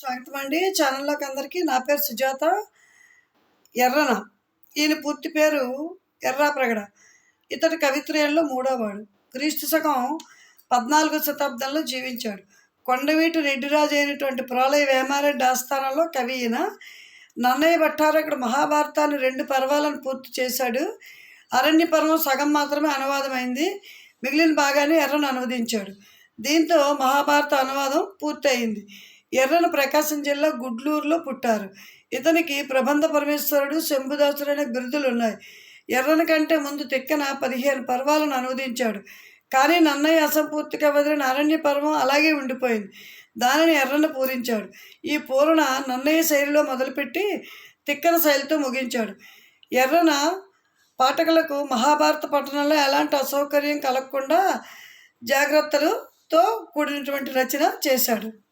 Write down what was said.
స్వాగతం అండి. ఛానల్లోకి అందరికీ నా పేరు సుజాత. ఎర్రన. ఈయన పూర్తి పేరు ఎర్రాప్రగడ ఇతడు కవిత్రయంలో మూడోవాడు. క్రీస్తు శకం పద్నాలుగో శతాబ్దంలో జీవించాడు. కొండవీటి రెడ్డిరాజు అయినటువంటి ప్రోలయ వేమారెడ్డి ఆస్థానంలో కవి ఈయన. నన్నయ్య భట్టారకుడు మహాభారతాన్ని రెండు పర్వాలను పూర్తి చేశాడు. అరణ్య పర్వం సగం మాత్రమే అనువాదమైంది. మిగిలిన భాగాన్ని ఎర్రను అనువదించాడు. దీంతో మహాభారత అనువాదం పూర్తయింది. ఎర్రన ప్రకాశం జిల్లా గుడ్లూరులో పుట్టారు. ఇతనికి ప్రబంధ పరమేశ్వరుడు శంభుదాసుడు అనే బిరుదులు ఉన్నాయి. ఎర్రన కంటే ముందు తిక్కన పదిహేను పర్వాలను అనువదించాడు. కానీ నన్నయ్య అసంపూర్తిగా వదిలిన అరణ్య పర్వం అలాగే ఉండిపోయింది. దానిని ఎర్రన పూరించాడు. ఈ పూరణ నన్నయ్య శైలిలో మొదలుపెట్టి తిక్కన శైలితో ముగించాడు. ఎర్రన పాఠకులకు మహాభారత పట్టణంలో ఎలాంటి అసౌకర్యం కలగకుండా జాగ్రత్తలతో కూడినటువంటి రచన చేశాడు.